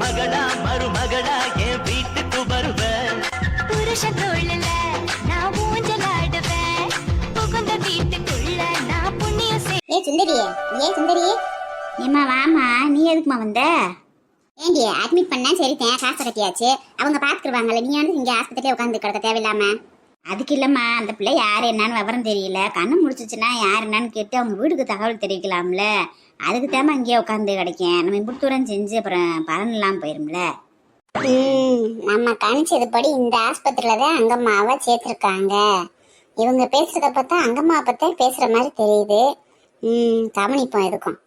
மகளா மருமகளா என் வீட்டுக்கு வருவ புருஷன் தோழல நான் ஊஞ்சலாடுவேன் புகுந்த வீட்டுக்குள்ள நான் புண்ணியம் செய் ஏ சுந்தரி ஏ சுந்தரி ஏம்மா வாம்மா நீ எதுக்குமா வந்த? ஏண்டி அட்மிட் பண்ணா சரித்தேன் காசு கட்டியாச்சு. அவங்க பாத்துக்குருவாங்கல்ல நீ வந்து இங்க ஆஸ்பத்திரியில உட்காந்து கிடக்க தேவையில்லாம. அதுக்கு இல்லம்மா அந்த பிள்ளை யார் என்னன்னு விவரம் தெரியல. கண்ணு முடிச்சிச்சுன்னா யார் என்னன்னு கேட்டு அவங்க வீட்டுக்கு தகவல் தெரிவிக்கலாம்ல. அதுக்கு தேவை அங்கேயே உட்காந்து கிடைக்கேன். நம்ம இப்படி செஞ்சு அப்புறம் பலனெல்லாம் போயிரும்ல. ம் நம்ம கணிச்சதுபடி இந்த ஆஸ்பத்திரியில தான் அங்கம்மாவை சேர்த்துருக்காங்க. இவங்க பேசுறத பார்த்தா அங்கம்மா பார்த்தா பேசுற மாதிரி தெரியுது. ம் கவனிப்போம் எதுக்கும்.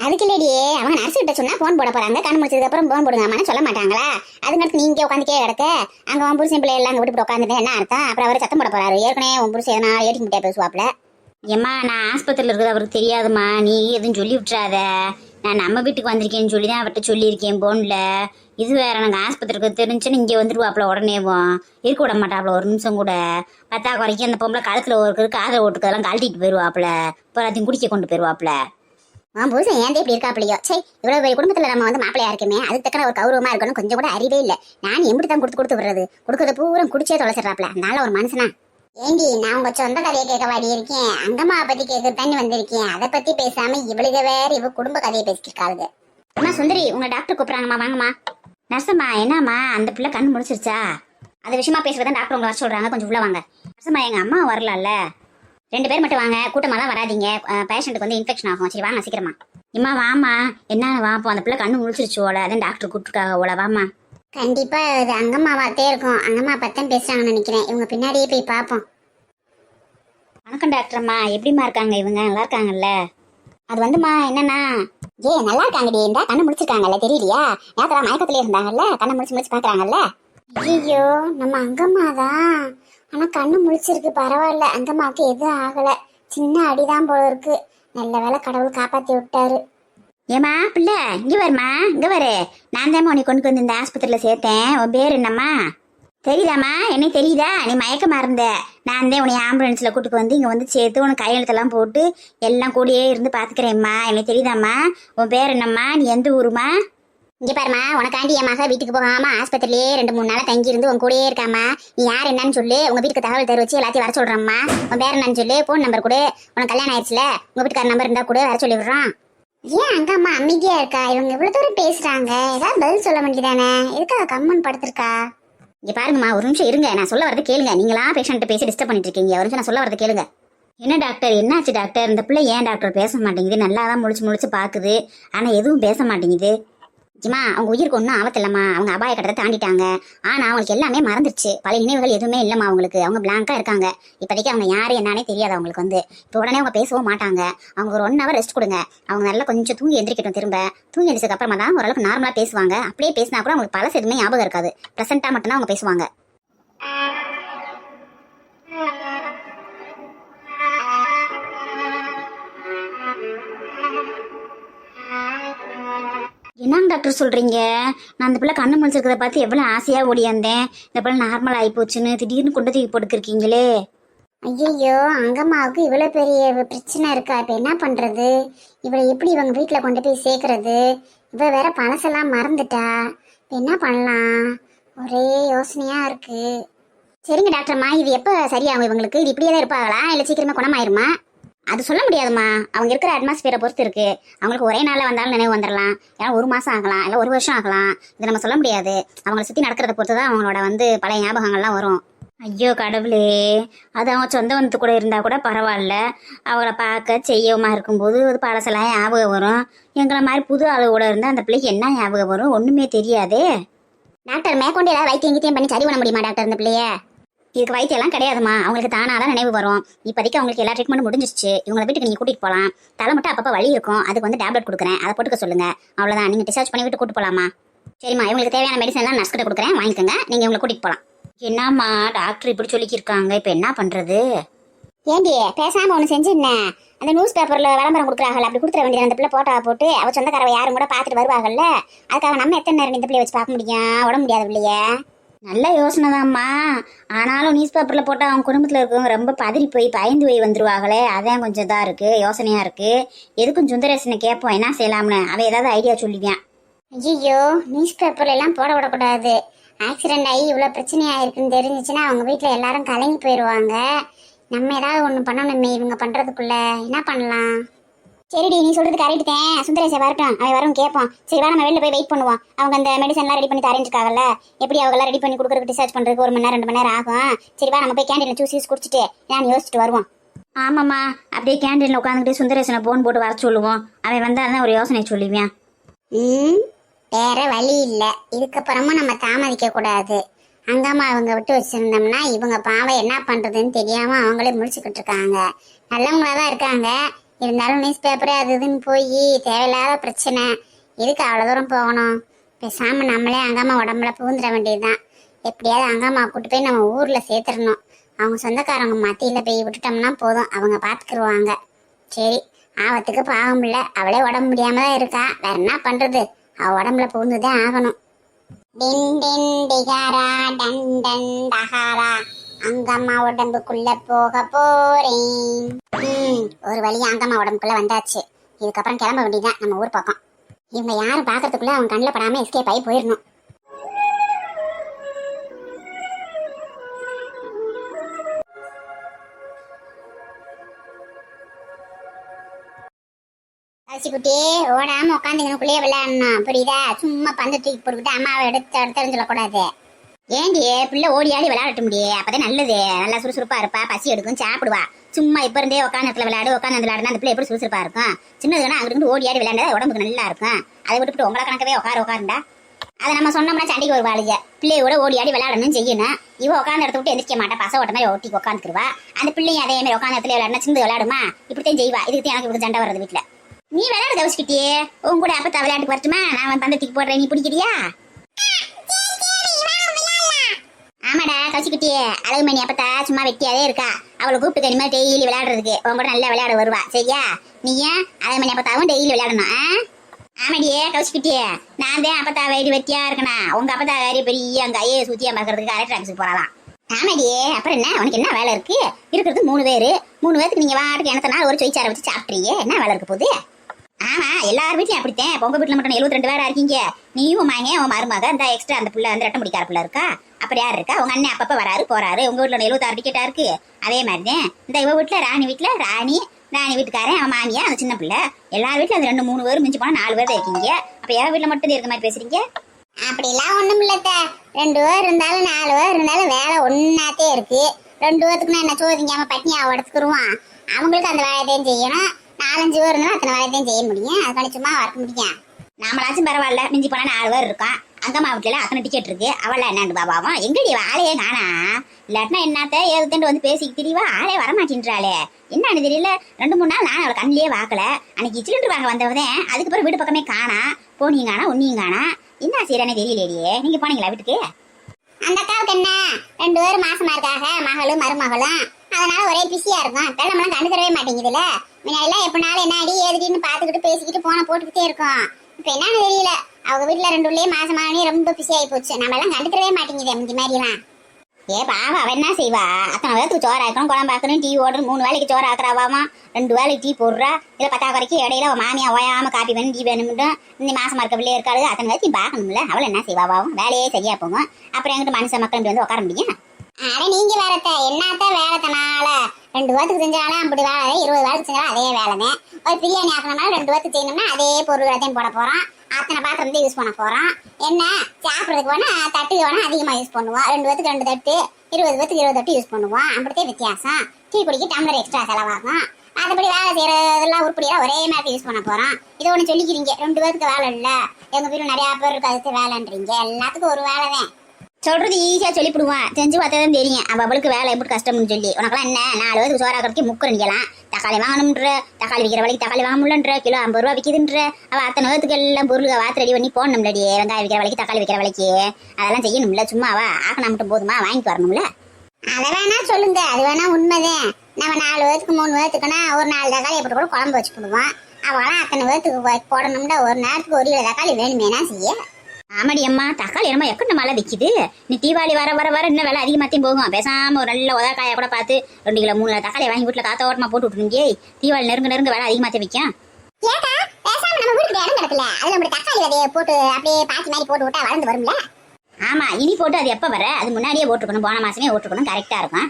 அதுக்கு இல்லடியே அவங்க நர்ஸ் கிட்ட சொன்னா போன் போட போறாங்க கண் முடிச்சதுக்கு அப்புறம் போன் போடுங்கம்மான்னு சொல்ல மாட்டாங்களா? அதுக்கு நீங்க உட்காந்து கே கிடக்க. அங்க உன் புருஷன் பிள்ளை எல்லாம் அங்க விட்டு உட்காந்துட்டு என்ன அர்த்தம்? அப்புறம் அவர் சத்தம் போட போறாரு. ஏற்கனவே உன் புருஷன் எதனா ஏடி முட்டியா பேசுவாப்ல ஏம்மா நான் ஆஸ்பத்திரியில் இருக்கிறது அவருக்கு தெரியாதும்மா. நீ எதுவும் சொல்லி விட்றாத நான் நம்ம வீட்டுக்கு வந்திருக்கேன்னு சொல்லி தான் அவர்கிட்ட சொல்லியிருக்கேன் போனில். இது வேற நாங்கள் ஆஸ்பத்திரிக்கு தெரிஞ்சுன்னு இங்கே வந்துருவாப்புல உடனேவும் இருக்க விட மாட்டாப்புல ஒரு நிமிஷம் கூட. பத்தா குறைக்கு அந்த பொம்பளை கழுத்தில் ஒரு காதை ஓட்டுக்கெல்லாம் கழட்டிட்டு போயிடுவாப்புல போராத்தையும் எல்லாத்தையும் குடிக்க கொண்டு போயிடுவாப்புல உன் புதுசு ஏன் இப்படி இருக்காப்பிலையோ? சே இவ்வளவு பெரிய குடும்பத்துல நம்ம வந்து மாப்பிளையா இருக்குமே அதுக்கு தக்கன ஒரு கௌரவமா இருக்கணும் கொஞ்சம் கூட அறிவே இல்லை. நான் எப்படி தான் கொடுத்து கொடுத்து விடுறது. கொடுக்கறது பூரா குடிச்சே தொலைச்சிடறாப்ல அதனால ஒரு மனுஷனா. ஏண்டி நான் உங்க சொந்த கதையை கேட்க வாடி இருக்கேன். அங்கம்மா பத்தி கேட்கத்தானே தண்ணி வந்திருக்கேன். அதை பத்தி பேசாம இவளுக வேற இவ குடும்ப கதையை பேசிருக்காளுங்க அம்மா சுந்தரி உங்க டாக்டர் கூப்பிடுறாங்கம்மா வாங்கம்மா. நர்சம்மா என்னம்மா? அந்த பிள்ளை கண் முடிச்சிருச்சா அது விஷயமா பேசுறதா டாக்டர் உங்களை வர சொல்றாங்க. கொஞ்சம் உள்ள வாங்க. நர்சம்மா எங்க அம்மா வரலாம்ல. ரெண்டு பேர் மட்டும் வாங்க. கூட்டமாலாம் வராதீங்க. பேஷண்ட்டுக்கு வந்து இன்ஃபெக்ஷன் ஆகும். சரி வாங்க சீக்கிரமா. இம்மா வாமா என்ன வாப்போ அந்த பிள்ளை கண்ணு முழிச்சிருச்சு ஓல. அதான் டாக்டர் கூப்பிட்டுருக்காங்க ஓல. வாமா கண்டிப்பா இது அங்கம்மாவாத்தே இருக்கும். அங்கம்மா பத்தம் பேசுறாங்கன்னு நினைக்கிறேன். இவங்க பின்னாடியே போய் பார்ப்போம். வணக்கம் டாக்டர் அம்மா எப்படிம்மா இருக்காங்க இவங்க? நல்லா இருக்காங்கல்ல? அது வந்துமா என்னன்னா ஏ நல்லா இருக்காங்கடி. இந்த கண்ணு முடிச்சிருக்காங்கல்ல. தெரியலையா? நேரத்துல மயக்கத்துல இருந்தாங்கல்ல. கண்ணை முடிச்சு முடிச்சு பாக்குறாங்கல்ல ஐயோ நம்ம அங்கம்மா தான் ஆனா கண்ணு முழிச்சிருக்கு பரவாயில்ல. அங்கம்மாவுக்கு எதுவும் ஆகல. சின்ன அடிதான் போல இருக்கு. நல்ல வேளை கடவுள் காப்பாத்தி விட்டாரு. ஏமா பிள்ளை இங்க வருமா இங்க வரு. நான் தான் உன்னை கொண்டு வந்து இந்த ஆஸ்பத்திரியில் சேர்த்தேன். உன் பேர் என்னம்மா? தெரியுதாம்மா? என்ன தெரியுதா? நீ மயக்கமா இருந்த. நான் தான் உன்னை ஆம்புலன்ஸில் கூட்டிட்டு வந்து இங்கே வந்து சேர்த்து உனக்கு கையெழுத்தெல்லாம் போட்டு எல்லாம் கூடயே இருந்து பார்த்துக்கிறேம்மா எனக்கு தெரியுதாம்மா? உன் பேர் என்னம்மா? நீ எந்த ஊருமா இங்க பாருமா உனக்காண்டி என் மக வீட்டுக்கு போகாம ஆஸ்பத்திரியிலே ரெண்டு மூணு நாளா தங்கி இருந்து உன் கூடயே இருக்காமா நீ யார் என்னன்னு சொல்லு உங்க வீட்டுக்கு தகவல் தெரிவிச்சு எல்லாத்தையும் வர சொல்றேம்மா. உன் பேர் என்னன்னு சொல்லு போன் நம்பர் கொடு. உனக்கு கல்யாணம் ஆயிடுச்சுல உங்க வீட்டுக்கார நம்பர் இருந்தா கூட வர சொல்லி ஏன் அங்க அம்மா அமைதியா இருக்கா? இவங்க இவ்வளவு தூரம் பேசுறாங்க. ஏதாவது பதில் சொல்ல வேண்டியதானே? எதுக்காக கம்மன் படுத்திருக்கா? இங்க பாருங்கம்மா ஒரு நிமிஷம் இருங்க. நான் சொல்ல வரது கேளுங்க. நீங்களா பேஷண்ட்டை பேசி டிஸ்டர்ப் பண்ணிட்டு இருக்கீங்க. ஒரு நிமிஷம் நான் சொல்ல வரது கேளுங்க. என்ன டாக்டர் என்னாச்சு டாக்டர் இந்த பிள்ளை ஏன் டாக்டர் பேச மாட்டேங்குது. நல்லா தான் முழிச்சு முழிச்சு பார்க்குது. ஆனால் எதுவும் பேச மாட்டேங்குது. ஜிமா அவங்க உயிருக்கு ஒன்றும் ஆபத்தில்லம்மா அவங்க அபாய கட்டத்தை தாண்டிட்டாங்க. ஆனால் அவங்களுக்கு எல்லாமே மறந்துருச்சு. பழைய நினைவுகள் எதுவுமே இல்லைம்மா அவங்களுக்கு. அவங்க பிளாங்கா இருக்காங்க. இப்போதைக்கு அவங்க யார் என்னன்னே தெரியாது அவங்களுக்கு வந்து. இப்போ உடனே அவங்க பேசவும் மாட்டாங்க. அவங்க ஒரு ஒன் ஹவர் ரெஸ்ட் கொடுங்க. அவங்க நல்லா கொஞ்சம் தூங்கி எந்திரிக்கட்டும் திரும்ப. தூங்கி எந்திரிச்சதுக்கு அப்புறமா தான் ஓரளவுக்கு நார்மலாக பேசுவாங்க. அப்படியே பேசினா கூட அவங்களுக்கு பழசு எதுவுமே ஞாபகம் இருக்காது. ப்ரெசென்ட்டாக மட்டும்தான் அவங்க பேசுவாங்க. என்னங்க டாக்டர் சொல்கிறீங்க நான் அந்த பிள்ளை கண்ணு முழிச்சிருக்கிறத பார்த்து எவ்வளோ ஆசையாக ஓடியாந்தேன் இந்த பிள்ளை நார்மல் ஆகி போச்சுன்னு திடீர்னு கொண்டு தூக்கி போட்டுக்கிருக்கீங்களே. ஐயோ அங்கம்மாவுக்கு இவ்வளோ பெரிய பிரச்சனை இருக்கா? இப்போ என்ன பண்ணுறது இவளை எப்படி இவங்க வீட்டில் கொண்டு போய் சேர்க்கறது? இவ வேற பழசெல்லாம் மறந்துட்டா. இப்போ என்ன பண்ணலாம்? ஒரே யோசனையாக இருக்குது சரிங்க டாக்டர்மா இது எப்போ சரியாகும் இவங்களுக்கு? இது இப்படியே தான் இருப்பாங்களா? இல்லை சீக்கிரமாக குணமாயிருமா? அது சொல்ல முடியாதும்மா. அவங்க இருக்கிற அட்மாஸ்பியரை பொறுத்து இருக்கு. அவங்களுக்கு ஒரே நாளில் வந்தாலும் நினைவு வந்துடலாம் ஏன்னா ஒரு மாதம் ஆகலாம் இல்லை ஒரு வருஷம் ஆகலாம். இது நம்ம சொல்ல முடியாது. அவங்கள சுற்றி நடக்கிறத பொறுத்து தான் அவங்களோட வந்து பழைய ஞாபகங்கள்லாம் வரும். ஐயோ கடவுளே. அது அவங்க சொந்த வந்து கூட இருந்தால் கூட பரவாயில்ல. அவங்கள பார்க்க செய்யவுமா இருக்கும்போது அது பழசெல்லாம் ஞாபகம் வரும். எங்களை மாதிரி புது ஆளு கூட இருந்தால் அந்த பிள்ளைக்கு என்ன ஞாபகம் வரும்? ஒன்றுமே தெரியாதே. டாக்டர் மேற்கொண்டு ஏதாவது வைத்தியம் கீத்தியம் பண்ணி சரி பண்ண முடியுமா டாக்டர் இந்த பிள்ளைய? இதுக்கு வைத்தியம் எல்லாம் கிடையாதுமா அவங்களுக்கு தானாக தான் நினைவு வரும். இப்போதைக்கு அவங்களுக்கு எல்லா ட்ரீட்மெண்ட் முடிஞ்சிருச்சு. இவங்களை வீட்டுக்கு நீங்கள் கூட்டிகிட்டு போகலாம் தலை மட்டும் அப்பப்போ வலி இருக்கும். அதுக்கு வந்து டேப்லெட் கொடுக்குறேன். அதை போட்டுக்க சொல்லுங்க. அவ்வளோதான் நீங்கள் டிசார்ஜ் பண்ணி விட்டு கூட்டு போகலாமா சரிம்மா. இவங்களுக்கு தேவையான மெடிசன்லாம் நர்ஸ் கிட்ட கொடுக்குறேன். வாங்கிக்கோங்க. நீங்கள் இவங்களை கூட்டிகிட்டு போகலாம் என்னம்மா? டாக்டர் இப்படி சொல்லிக்கிருக்காங்க. இப்போ என்ன பண்ணுறது ஏண்டி? பேசாம ஒன்று செஞ்சுண்ண அந்த நியூஸ் பேப்பர்ல விளம்பரம் கொடுக்குறாங்கல்ல. அப்படி கொடுத்துற வேண்டியது அந்த பிள்ளை போட்டா போட்டு அவ சொந்தக்காரவை யாரும் கூட பார்த்துட்டு வருவாங்கல்ல. அதுக்காக நம்ம எத்தனை நேரம் இந்த பிள்ளைய வச்சு பார்க்க முடியும்? உடம்பு முடியாது பிள்ளைய நல்ல யோசனை தான்மா. ஆனாலும் நியூஸ் பேப்பரில் போட்டால் அவங்க குடும்பத்தில் இருக்கவங்க ரொம்ப பதறி போய் பயந்து போய் வந்துருவாங்களே. அதான் கொஞ்சம் இதாக இருக்குது யோசனையாக இருக்குது எதுக்கும் சுந்தரேசனை கேட்போம் என்ன செய்யலாம்னு? அவன் ஏதாவது ஐடியா சொல்லுவான் ஐயோ நியூஸ் பேப்பர்ல எல்லாம் போட விடக்கூடாது. ஆக்சிடென்ட் ஆகி இவ்வளோ பிரச்சனை ஆயிருக்குன்னு தெரிஞ்சிச்சுன்னா அவங்க வீட்டில் எல்லாரும் கலங்கி போயிடுவாங்க நம்ம ஏதாவது ஒன்று பண்ணணுமே இவங்க பண்ணுறதுக்குள்ள என்ன பண்ணலாம்? சரிடி நீ சொல்றது கரெக்ட் தான் சுந்தரேசை வரட்டும். அவன் வரும் கேட்போம் சரி வா நம்ம வெளில போய் வெயிட் பண்ணுவோம். அவங்க அந்த மெடிசன்லாம் ரெடி பண்ணி தரேஞ்சிருக்காங்கல்ல எப்படி அவங்களாம் ரெடி பண்ணி கொடுக்குறதுக்கு டிஸ்சார்ஜ் பண்ணுறதுக்கு ஒரு மணி நேரம் ரெண்டு மணி நேரம் ஆகும். சரி வா நம்ம போய் கேண்டீனில் ஜூஸ் குடிச்சிட்டு நான் யோசிச்சுட்டு வருவோம் ஆமாம்மா. அப்படியே கேண்டீனில் உட்காந்துக்கிட்டு சுந்தரேசனை போன் போட்டு வர சொல்லுவோம். அவன் வந்தால் ஒரு யோசனை சொல்லுவேன். ம் வேற வழி இல்லை. இதுக்கப்புறமும் நம்ம தாமதிக்க கூடாது. அங்கம்மா அவங்க விட்டு வச்சிருந்தோம்னா இவங்க பாவம் என்ன பண்றதுன்னு தெரியாம அவங்களே முடிச்சுக்கிட்டு இருக்காங்க. நல்லவங்களா தான் இருக்காங்க. இருந்தாலும் நியூஸ் பேப்பர் அது இதுன்னு போய் தேவையில்லாத பிரச்சனை. எதுக்கு அவ்வளோ தூரம் போகணும்? பேசாமல் நம்மளே அங்கம்மா உடம்புல பூந்துட வேண்டியதுதான். எப்படியாவது அங்கம்மா கூட்டு போய் நம்ம ஊரில் சேர்த்துடணும். அவங்க சொந்தக்காரங்க மத்தியில் போய் விட்டுட்டோம்னா போதும். அவங்க பார்த்துக்குருவாங்க சரி ஆபத்துக்கு பாவம் இல்லை. அவளே உடம்பு முடியாமல் தான் இருக்கா. வேற என்ன பண்ணுறது அவ உடம்புல புகுந்துதான் ஆகணும். டின் டின் டிகாரா டன் டன் டஹாரா அங்கம்மா உடம்புக்குள்ள போக போறேன். ஒரு வழியா அங்கம்மா உடம்புக்குள்ள வந்தாச்சு. இதுக்கப்புறம் கிளம்ப வேண்டியதுதான். நம்ம ஊர் பக்கம். இவங்க யாரும் பாக்குறதுக்குள்ள அவங்க கண்ணில் படாம எஸ்கேப் ஆகி போயிடணும். குட்டி ஓடாம உட்காந்துங்கனுக்குள்ளேயே விளையாடணும். புரியுதா? சும்மா பந்து தூக்கி போட்டுக்கிட்டு அம்மாவை எடுத்து எடுத்து சொல்லக்கூடாது. ஏண்டி பிள்ளை ஓடி ஆடி விளையாடட்டும் முடியே அப்பதான் நல்லது. நல்லா சுறுசுறுப்பா இருப்பா பசி எடுக்கும் சாப்பிடுவா. சும்மா இப்ப இருந்தே உட்காந்து இடத்துல விளையாடு உட்காந்து விளையாடுனா அந்த பிள்ளை எப்படி சுறுசுறுப்பா இருக்கும்? சின்னதுனா அங்கிருந்து ஓடி ஆடி விளையாண்டா உடம்புக்கு நல்லா இருக்கும். அதை விட்டுட்டு உங்களை கணக்கவே உட்கார உட்காருண்டா. அதை நம்ம சொன்னோம்னா சண்டைக்கு ஒரு வாழுங்க பிள்ளையோட ஓடி ஆடி விளையாடணும்னு செய்யணும். இவ உட்காந்து இடத்த விட்டு எந்திரிக்க மாட்டா. பச ஓட்ட மாதிரி ஒட்டி உட்காந்துருவா அந்த பிள்ளையும் அதே மாதிரி உட்காந்து இடத்துல விளையாடுனா சிந்து விளையாடுமா? இப்படித்தான் செய்வா. இதுக்கு தான் எனக்கு இப்படி சண்டை வருது வீட்டுல நீ விளையாட தவிச்சுக்கிட்டியே உன் கூட அப்ப விளையாட்டுக்கு வரட்டுமா? நான் பந்தத்துக்கு போடுறேன். நீ பிடிக்கிறியா? ஆமாடா கசிக்கிட்டியே அழகுமணி அப்பத்தா சும்மா வெட்டியாவே இருக்கா. அவளை கூப்பிட்டு இனிமேல் டெய்லி விளையாடுறதுக்கு. உன் கூட நல்லா விளையாட வருவா. சரியா? நீ ஏன் அழகுமணி அப்பத்தாவும் டெய்லி விளையாடணும் ஆ? ஆமாடியே கவுச்சிக்கிட்டியே நான் தான் அப்பத்தா வேடி வெட்டியா இருக்கணா உங்க அப்பத்தா வேற பெரிய அங்க ஐயே சுத்தியா பார்க்கறதுக்கு கலெக்டர் ஆஃபீஸுக்கு போகலாம் ஆமாடியே அப்புறம் என்ன? உனக்கு என்ன வேலை இருக்கு? இருக்கிறது மூணு பேரு. மூணு பேருக்கு நீங்க வாட்டுக்கு எனக்கு ஒரு சொய்ச்சார வச்சு சாப்பிட்றீங்க? என்ன வேலை இருக்க போகுது? ஆமா எல்லார் வீட்லயும் அப்படித்தான். பொங்க வீட்டுல மட்டும் எழுபத்தி ரெண்டு பேரா இருக்கீங்க. நீயும் மாங்க உன் மருமக இந்த எக்ஸ்ட்ரா அந்த புள்ள அந்த ரெட்டை முடிக்கார புள்ள இருக்கா? அப்புறம் யார் இருக்கா? உங்க அண்ணன் அப்பப்ப வராரு போறாரு. உங்க வீட்டுல எழுபத்தாறு டிக்கெட்டா இருக்கு. அதே மாதிரிதான். இந்த இவ வீட்டுல ராணி வீட்டுல ராணி ராணி வீட்டுக்காரன் அவன் மாமியா அந்த சின்ன பிள்ளை. எல்லார் வீட்லயும் அந்த ரெண்டு மூணு பேரும் மிஞ்சி போனா நாலு பேர் தான் இருக்கீங்க. அப்ப என் வீட்டுல மட்டும் தான் இருக்க மாதிரி பேசுறீங்க? அப்படிலாம் ஒண்ணும் இல்லத்த ரெண்டு பேர் இருந்தாலும் நாலு பேர் இருந்தாலும் வேலை ஒன்னாத்தே இருக்கு. ரெண்டு பேர்த்துக்கு என்ன சோதிங்காம பட்னியா உடச்சுக்குருவான். அவங்களுக்கு அந்த வேலையத்தையும் செய்யணும். நாலஞ்சு பேர் இருந்தாலும் அத்தனை வேலையத்தையும் செய்ய முடியும். அதுக்கான சும்மா வரக்க முடியும். நாமளாச்சும் பரவாயில்ல. மிஞ்சி போனா நாலு பேர் இருக்கான். அங்கம்மா வீட்டுல அத்தனை டிக்கெட் இருக்கு. அவள என்னண்டு பாபாவும் எங்கடி ஆளையே காணா இல்லாட்டினா என்னத்த ஏதுத்தண்டு வந்து பேசி தெரியவா ஆளே வரமாட்டின்றாளே. என்னன்னு தெரியல. ரெண்டு மூணு நாள் நான் அவளை கண்ணிலேயே வாக்கல அன்னைக்கு சிலிண்டர் வாங்க வந்தவதேன் அதுக்கப்புறம் வீட்டு பக்கமே காணா. போனீங்க காணா ஒன்னியும் காணா. என்ன செய்யறானே தெரியலையே நீங்க போனீங்களா வீட்டுக்கு? அந்த அக்காவுக்கு என்ன? ரெண்டு பேரும் மாசமா இருக்காக மகளும் மருமகளும். அதனால ஒரே பிஸியா இருக்கும். இப்ப நம்மளாம் கண்டுக்கறவே முன்னாடி எல்லாம் எப்பனாலும் என்ன அடி ஏதுடின்னு பாத்துக்கிட்டு பேசிக்கிட்டு போன போட்டுக்கிட்டே இருக்கும். இப்ப என்னன்னு தெரியல. அவங்க வீட்டுல ரெண்டு உள்ளே மாசமானே ரொம்ப பிஸி ஆகி போச்சு. நம்ம எல்லாம் கண்டுக்கறவே மாட்டேங்குது முந்தி மாதிரிலாம். ஏ பாவம் அவ என்ன செய்வா? அத்தனை பேருக்கு சோறு ஆக்கணும் குழம்பு ஆக்கணும் டீ ஓடணும் மூணு வேலைக்கு சோறு ஆக்குறாவாமா? ரெண்டு வேலைக்கு டீ போடுறா? இதை பத்தா குறைக்கு இடையில அவ மாமியா ஓயாம காப்பி வேணும் டீ வேணும்னு இந்த மாசமா இருக்க பிள்ளைய இருக்காது அத்தனை பேருக்கு பார்க்கணும்ல. அவளை என்ன செய்வாவும் வேலையே சரியா போகும். அப்புறம் எங்கிட்ட மனுஷ மக்கள் வந்து உட்கார முடியும்? அட நீங்க வேறத்த என்னத்த வேலை தனால ரெண்டு வாரத்துக்கு செஞ்சாலும் அப்படி வேலை இருபது வாரத்துக்கு செஞ்சாலும் அதே வேலைதான் ஒரு பிரியாணி ஆக்கணும்னா ரெண்டு வாரத்துக்கு செய்யணும்னா அதே பொருள் போட போறோம். அத்தனை பாத்திரம் தான் யூஸ் பண்ண போறோம். என்ன? சாப்பிட்றதுக்கு வேணா தட்டுக்கு வேணா அதிகமா யூஸ் பண்ணுவோம். ரெண்டு பேத்துக்கு ரெண்டு தட்டு இருபது பேத்துக்கு இருபது தட்டு யூஸ் பண்ணுவோம். அப்படித்தே வித்தியாசம். டீ குடிக்க டம்ளர் எக்ஸ்ட்ரா செலவாகும். அதுபடி வேலை செய்யறதெல்லாம் உருப்படியா ஒரே மாதிரி யூஸ் பண்ண போறோம். இதை ஒண்ணு சொல்லிக்கிறீங்க. ரெண்டு பேருக்கு வேலை இல்ல. எங்க வீடு நிறைய பேர் இருக்கு அதுக்கு வேலைன்றீங்க. எல்லாத்துக்கும் ஒரு வேலை தான் சொல்றது ஈஸியா சொல்லிவிடுவான் செஞ்சு பார்த்தா தெரியும். அவ அவளுக்கு வேலை எப்படி கஷ்டம்னு சொல்லி. உனக்கெல்லாம் என்ன? நாலு பேருக்கு சோறாக்கிறதுக்கு முக்கு நிக்கலாம் தக்காளி வாங்கணும்ன்ற. தக்காளி விற்கிற வழிக்கு தக்காளி வாங்க முடியலன்ற. கிலோ ஐம்பது ரூபா விற்கிதுன்ற அவ அத்தனை வயதுக்கு எல்லாம் பொருள் வாத்து ரெடி பண்ணி போடணும்லடி. வெங்காயம் விற்கிற வழிக்கு தக்காளி விற்கிற வழிக்கு அதெல்லாம் செய்யணும்ல. சும்மா வா ஆக்கணும் மட்டும் போதுமா? வாங்கிட்டு வரணும்ல. அதை வேணா சொல்லுங்க. அது வேணா உண்மைதான். நம்ம நாலு பேத்துக்கு மூணு பேத்துக்குன்னா ஒரு நாலு தக்காளி எப்படி கூட குழம்பு வச்சு போடுவோம். அவெல்லாம் அத்தனை வயதுக்கு போடணும்ல. ஒரு நேரத்துக்கு ஒரு கிலோ தக்காளி வேணுமேனா செய்ய? ஆமாடி அம்மா தக்காளி என்னமோ எக்கண்ட மழை விற்கிது நீ தீபாவளி வர வர வர இன்னும் விலை அதிகமாத்தையும் போகும். பேசாம ஒரு நல்ல உதக்காயை கூட பார்த்து ரெண்டு கிலோ மூணு தக்காளி வாங்கி வீட்டில் காத்த ஓட்டமா போட்டு விட்டுருங்க தீபாவளி நெருங்க நெருங்க விலை அதிகமாத்தே விற்கும். ஏக்கா பேசாம நம்ம வீட்டுக்கு இடம் கிடக்கல அதுல நம்ம தக்காளி விதைய போட்டு அப்படியே பாத்தி மாதிரி போட்டு விட்டா வளர்ந்து வரும்ல? ஆமா இனி போட்டு அது எப்ப வர? அது முன்னாடியே போட்டுக்கணும் போன மாசமே போட்டுக்கணும் கரெக்டா இருக்கும்.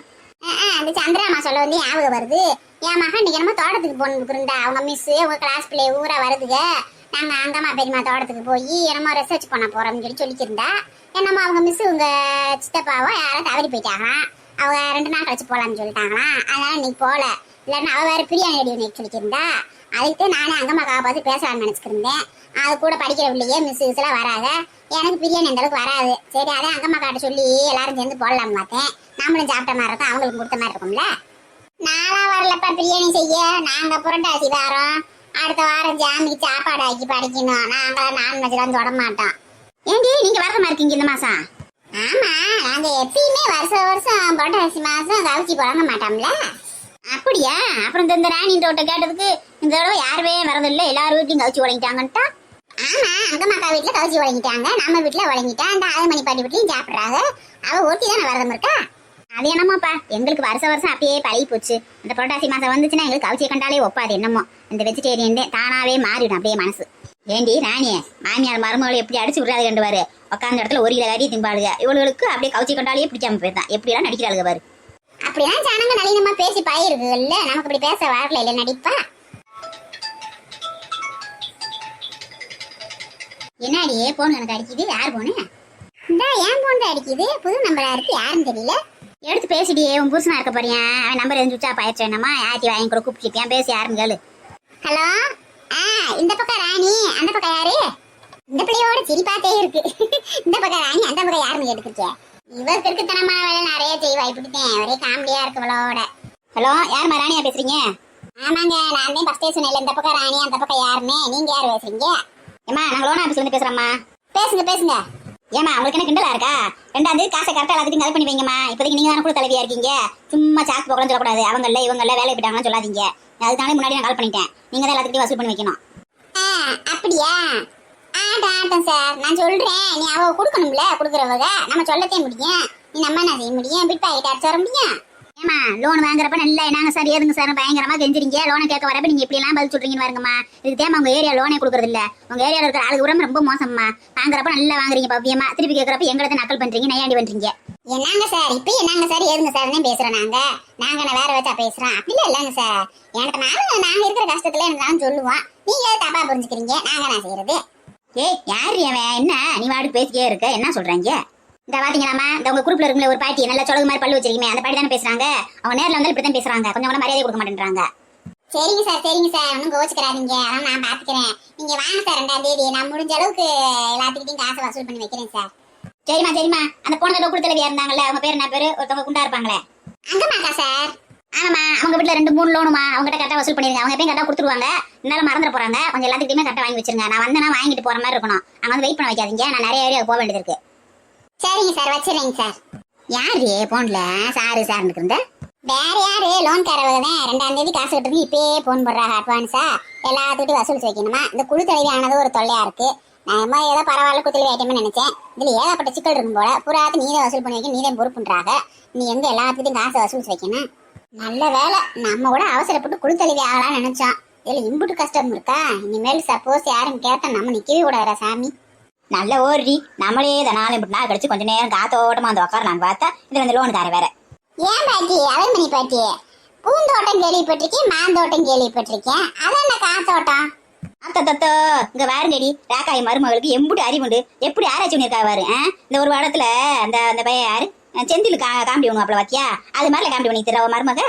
அந்த சந்திராமா சொல்ல வந்து ஞாபகம் வருது. என் மகன் இன்னைக்கு நம்ம தோட்டத்துக்கு போனிருந்தா அவங்க மிஸ் உங்க கிளாஸ் பிள்ளை ஊரா வருதுங்க நாங்கள் அங்கம்மா பெரியம்மா தோட்டத்துக்கு போய் என்னமோ ரிசர்ச் பண்ண போகிறோம்னு சொல்லி சொல்லிக்கிருந்தா என்னமோ அவங்க மிஸ் உங்க சித்தப்பாவோ யாரோ தவறி போயிட்டாங்களாம் அவங்க ரெண்டு நாள் கழிச்சு போகலான்னு சொல்லிட்டாங்களாம் அதனால இன்னைக்கு போகல இல்லைன்னா அவள் வேறு பிரியாணி ரெடி பண்ணி சொல்லிக்கிருந்தா அதுக்கு நானே அங்கம்மாக்காக பார்த்து பேசலாம்னு நினச்சிக்கிருந்தேன் அது கூட படிக்கிற பிள்ளையே மிஸ் எல்லாம் வராத. எனக்கு பிரியாணி அந்த அளவுக்கு வராது. சரி அதான் அங்கம்மாக்காட்ட சொல்லி எல்லாரும் சேர்ந்து போடலாம் பார்த்தேன். நம்மளும் சாப்பிட்ட மாதிரி இருக்கும் அவங்களுக்கு கொடுத்த மாதிரி இருக்கும்ல. நாளா வரலப்பா பிரியாணி செய்ய. நாங்கள் புரட்டாசி வாரம். அடுத்த வாரம் ஜாமிக்கு சாப்பாடு ஆக்கி படிக்கணும். நாங்க நான்வெஜ்லாம் தொட மாட்டோம் ஏண்டி நீங்க வரதமா இருக்கீங்க இந்த மாசம்? ஆமா நாங்க எப்பயுமே வருஷம் வருஷம் புரட்டாசி மாசம் கவிச்சி புழங்க மாட்டோம்ல. அப்படியா? அப்புறம் இந்த- ராணி தோட்டம் கேட்டதுக்கு இந்த தடவை யாருமே வரதில்லை எல்லாரும் வீட்டையும் கழிச்சு உடங்கிட்டாங்கன்ட்டா ஆமா அங்கம்மாக்கா வீட்டுல கவுச்சி வழங்கிட்டாங்க நம்ம வீட்டுல வழங்கிட்டா அந்த ஆறுமணி பாட்டி வீட்லயும் சாப்பிடுறாங்க. அவ ஒட்டி தானே வரதம் இருக்கா? அது என்னமோப்பா? எங்களுக்கு வருஷம் வருஷம் அப்படியே பழகி போச்சு. இந்த புரட்டாசி மாசம் வந்துச்சுன்னா எங்களுக்கு கவுச்சியை கண்டாலே ஒப்பாது என்னமோ. இந்த வெஜிடேரியன் தானாவே மாறிடும் அப்படியே மனசு. ஏண்டி ராணியே மாமியார் மருமகளை எப்படி அடிச்சு விடுறாது கண்டு பாரு? உட்காந்த இடத்துல ஒரு கிலோ கறி திம்பாளுங்க இவளுக்கு அப்படியே கவுச்சி கண்டாலே பிடிக்காம போயிருந்தான் எப்படியெல்லாம் நடிக்கிறாளுங்க பாரு. அப்படிதான் ஜனங்க நளினமா பேசி பயிருக்குல்ல நமக்கு இப்படி பேச வரல இல்ல நடிப்பா? என்னடி போன் எனக்கு அடிக்குது? யார் போனு இந்த ஏன் போன் அடிக்குது? புது நம்பரா இருக்கு யாருன்னு தெரியல. எடுத்து பேசிடியே உன் புருஷனா இருக்க போறியா? அவன் நம்பர் எதுவும் சுச்சா பயிற்சி என்னமா யாத்தி வாங்கி கூட கூப்பிட்டுருக்கேன் பேசி யாருன்னு கேளு. ஹலோ? ஆ இந்த பக்கம் ராணி. அந்த பக்கம் யாரு? இந்த பிள்ளையோட சிரிப்பாத்தே இருக்கு. இந்த பக்கம் ராணி அந்த பக்கம் யாருன்னு கேட்டுக்கிச்சே இவர் கிறுக்குத்தனமான வேலை நிறைய செய்வா. இப்படித்தான் ஒரே காமெடியா இருக்கு இவளோட. ஹலோ யாரும்மா ராணியா பேசுறீங்க? ஆமாங்க நான் தான் ஃபர்ஸ்ட் சொன்னேன் இந்த பக்கம் ராணி அந்த பக்கம் யாருன்னு. நீங்க யார் பேசுறீங்க? ஏமா நாங்க லோன் ஆஃபீஸ்ல இருந்து பேசுறோம்மா. பேசுங்க பேசுங்க. ஏமா உங்களுக்கு என்ன கிண்டலா இருக்கா? ரெண்டாவது காசை கரெக்டா எல்லாத்துக்கும் கதை பண்ணி வைங்கம்மா. இப்போதைக்கு நீங்க தானே கூட தலைவியா இருக்கீங்க? சும்மா சாக்கு போக்கலாம் சொல்லக்கூடாது. அவங்கள இவங்கள வேலை போயிட்டாங்கன்னு சொல்லாதீங்க. அதுக்கான முன்னாடி நான் கால் பண்ணிட்டேன். நீங்க தான் எல்லாத்துக்கிட்டையும் வசூல் பண்ணி வைக்கணும். அப்படியா? ஆட்டம் ஆட்டம் சார் நான் சொல்றேன். நீ அவ கொடுக்கணும்ல கொடுக்குறவங்க. நம்ம சொல்லத்தே முடியும். நீ நம்ம என்ன செய்ய முடியும்? பிட் அடிச்சு வர முடியும்? ஏமா லோன் வாங்குறப்ப நல்லா என்னங்க சார் ஏதுங்க சார் பயங்கரமா கெஞ்சிரீங்க லோனை கேட்க வரப்ப நீங்க இப்படி எல்லாம் பதில் சொல்றீங்கன்னு பாருங்கம்மா. இது தேமா உங்க ஏரியா லோனே கொடுக்கறது இல்ல. உங்க ஏரியால இருக்கிற ஆளுக்கு உரம் ரொம்ப மோசம்மா. வாங்குறப்ப நல்லா வாங்குறீங்க பவ்யமா திருப்பி கேட்கறப்ப எங்களை நக்கல் பண்றீங்க நையாண்டி பண்றீங்க. என்னங்க சார் இப்போ என்னங்க சார் ஏதுங்க சார் தான் பேசுறோம் நாங்க. நாங்க என்ன வேற வச்சா பேசுறோம்? அப்படிலாம் இல்லைங்க சார் எனக்கு நாங்க நாங்க இருக்கிற கஷ்டத்துல எனக்கு நான் சொல்லுவோம். நீங்க தப்பா புரிஞ்சுக்கிறீங்க? நாங்க நான் செய்யறது? ஏய் யார் அவன் என்ன? நீ வாட்டுக்கு பேசிக்கே இருக்க. என்ன சொல்றாங்க? இந்த பாத்தீங்களாமா இந்த உங்க குரூப்ல இருக்குல்ல ஒரு பாட்டி நல்லா சொலகு மாதிரி பல்லு வச்சிருக்கீங்க அந்த பாட்டி தானே பேசுறாங்க? அவங்க நேர்ல வந்து இப்படி தான் பேசுறாங்க. கொஞ்சம் கூட மரியாதை கொடுக்க மாட்டேன்றாங்க. சரிங்க சார் சரிங்க சார். ஒன்றும் கோச்சுக்கிறாதீங்க அதான் நான் பாத்துக்கிறேன். நீங்க வாங்க சார் ரெண்டாம் தேதி. நான் முடிஞ்ச அளவுக்கு எல்லாத்துக்கிட்டையும் காசை வசூல் பண்ணி வைக்கிறேன் சார். சரிம்மா சரிம்மா. அந்த போன தடவை கொடுத்தலவியா இருந்தாங்கல்ல அவங்க பேர் என்ன பேரு? ஒருத்தவங்க குண்டா இருப்பாங்களே. அங்கமாக்கா சார். ஆமாம்மா அவங்க வீட்ல ரெண்டு மூணு லோனுமா அவங்ககிட்ட கரெக்டாக வசூல் பண்ணிருங்க. அவங்க எப்பயும் கரெக்டாக கொடுத்துருவாங்க. என்னால மறந்துட போறாங்க. கொஞ்சம் எல்லாத்துக்கிட்டையுமே கரெக்டாக வாங்கி வச்சிருங்க. நான் வந்தேன்னா வாங்கிட்டு போற மாதிரி இருக்கணும். அங்க வந்து வெயிட் பண்ண வைக்காதீங்க. நான் நிறைய ஏரியா போக வேண்டியது இருக்கு. சரிங்க சார் வச்சிடுறேங்க சார். யாரு போன்ல? சாரு சார் இருந்த? வேற யாரு? லோன் தரவங்க தான். ரெண்டாம் தேதி காசு கட்டுறது இப்பயே போன் போடுறாங்க அட்வான்ஸா எல்லாத்துக்கிட்டையும் வசூல் வைக்கணுமா இந்த குழு தலைவி ஆனது ஒரு தொல்லையா இருக்கு. நான் என்னமோ ஏதோ பரவாயில்ல குத்தலி ஐட்டமே நினைச்சேன். இதுல ஏகப்பட்ட சிக்கல் இருக்கும் போல. புறாத்து நீ தான் வசூல் பண்ணி வைக்க நீ தான் பொறுப்புன்றாங்க. நீ எங்க எல்லாத்துக்கிட்டையும் காசை வசூல் வைக்கணும் நல்ல வேலை. நம்ம கூட அவசரப்பட்டு குழு தலைவி ஆகலாம்னு நினைச்சோம். இதுல இம்புட்டு கஷ்டம் இருக்கா? இனிமேல் சப்போஸ் யாரும் கேட்டா நம்ம நிக்கவே கூடாதா சாமி. நல்ல ஓடி நம்மளே இதை நாலு இப்படி நாள் கழிச்சு கொஞ்ச நேரம் காத்தோட்டமா வந்து உட்காரலான்னு பார்த்தா இது வந்து லோன் தர வேற. ஏன் பாட்டி? அலைமணி பாட்டி. பூந்தோட்டம் கேள்விப்பட்டிருக்கேன் மாந்தோட்டம் கேள்விப்பட்டிருக்கேன். அது என்ன காத்தோட்டம்? அத்தத்தோ இங்க வாருங்கடி ராக்காய் மருமகளுக்கு எம்புட்டு அறிவுண்டு. எப்படி ஆராய்ச்சி பண்ணிருக்கா பாரு? இந்த ஒரு வாரத்துல அந்த அந்த பையன் யாரு? செந்தில் கா காமெடி ஒன்று அப்பல வாத்தியா அது மாதிரில காமெடி பண்ணி தர மருமக.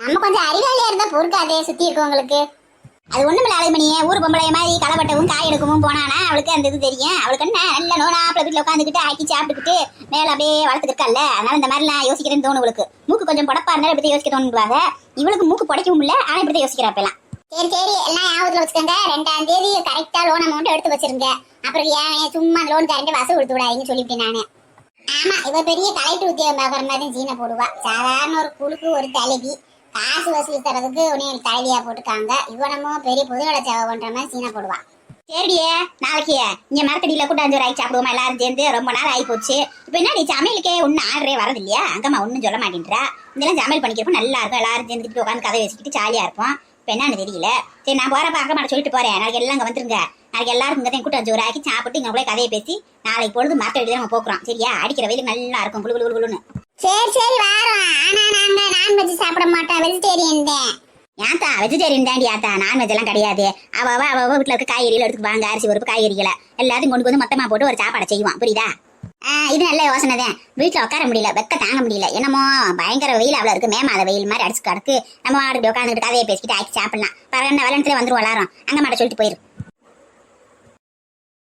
நம்ம கொஞ்சம் அறிவாளியா இருந்தா பொறுக்காதே சுத்தி இருக்கவங்களுக்கு. அது ஒண்ணுமில்ல அலைமணியே ஊர் பொம்பளை மாதிரி களைப்பட்டவும் காய் எடுக்கவும் போனானா அவளுக்கு அந்த இது தெரியும். அவளுக்கு என்ன நல்ல நோடாப்புல வீட்டுல உட்காந்துக்கிட்டு ஆக்கி சாப்பிட்டுக்கிட்டு மேல அப்படியே வளர்த்துக்கிருக்கல்ல அதனால இந்த மாதிரிலாம் யோசிக்கிறேன்னு தோணும் இவளுக்கு. மூக்கு கொஞ்சம் புடப்பா இருந்தாலும் இப்படி யோசிக்க தோணுவாங்க இவளுக்கு மூக்கு புடைக்கவும் இல்ல ஆனா இப்படி யோசிக்கிறாப்பெல்லாம் சரி சரி எல்லாம் ஞாபகத்துல வச்சுக்கோங்க. ரெண்டாம் தேதி கரெக்டா லோன் அமௌண்ட் எடுத்து வச்சிருங்க. அப்புறம் ஏன் சும்மா லோன் கரண்ட் வசூல் கொடுத்து விடாதீங்கன்னு சொல்லிவிட்டேன் நானு. ஆமா இவ பெரிய கலெக்டர் உத்தியோகம் பார்க்குற மாதிரி ஜீனை போடுவா. சாதாரண ஒரு குழுக்கு ஒரு தலைவி. காசு வசூல் தரதுக்கு உன்னைய தலைவியா போட்டுக்காங்க. இவனமோ பெரிய பொதுநல சேவை பண்ற மாதிரி சீனா போடுவான் சரிடியே நாளைக்கு இங்க மரத்தடியில கூட்டாஞ்சோறு ஆகி சாப்பிடுவோமா? எல்லாரும் சேர்ந்து ரொம்ப நாள் ஆகி போச்சு இப்போ என்ன நீ சமையலுக்கே ஒன்னும் ஆர்டரே வரது இல்லையா அங்கம்மா ஒன்றும் சொல்ல மாட்டேன்றா. இதெல்லாம் சமையல் பண்ணிக்கிறப்ப நல்லா இருக்கும். எல்லாரும் சேர்ந்துட்டு உட்காந்து கதை வச்சுக்கிட்டு ஜாலியா இருப்போம். இப்போ என்னன்னு தெரியல. சரி நான் போறப்ப அங்க மாட்ட சொல்லிட்டு போறேன். நாளைக்கு எல்லாம் அங்க வந்துருங்க. நாளைக்கு எல்லாரும் இங்கே தான் கூட்டம் ஜோர் ஆக்கி சாப்பிட்டு இங்கே கூட கதையை பேசி நாளைக்கு பொழுது மரத்தை நம்ம போக்குறோம். சரியா? அடிக்கிற வெயில் நல்லா இருக்கும். குழு குழு குழுன்னு சரி சரி வாரோம் ஆனா நாங்க நான்வெஜ் சாப்பிட மாட்டோம். வெஜிடேரியன் தான் ஏன்தா வெஜிடேரியன் தாண்டி ஆத்தா நான்வெஜ் எல்லாம் கிடையாது. அவ அவ அவ அவ வீட்டில் இருக்க காய்கறிகள் எடுத்துக்குவாங்க அரிசி பருப்பு காய்கறிகளை. எல்லாத்தையும் கொண்டு வந்து மொத்தமா போட்டு ஒரு சாப்பாடை செய்வான் புரியுதா? இது நல்ல யோசனை தான். வீட்டில் உட்கார முடியல வெக்க தாங்க முடியல. என்னமோ பயங்கர வெயில் அவ்வளோ இருக்கு. மேமாத வெயில் மாதிரி அடிச்சு கிடக்கு. நம்ம ஆடு உட்காந்துட்டு கதையை பேசிக்கிட்டு ஆக்கி சாப்பிடலாம். பரவாயில்ல வளர்ந்துட்டு வந்துருவோம் எல்லாரும். அங்க மாட்ட சொல்லிட்டு போயிரு.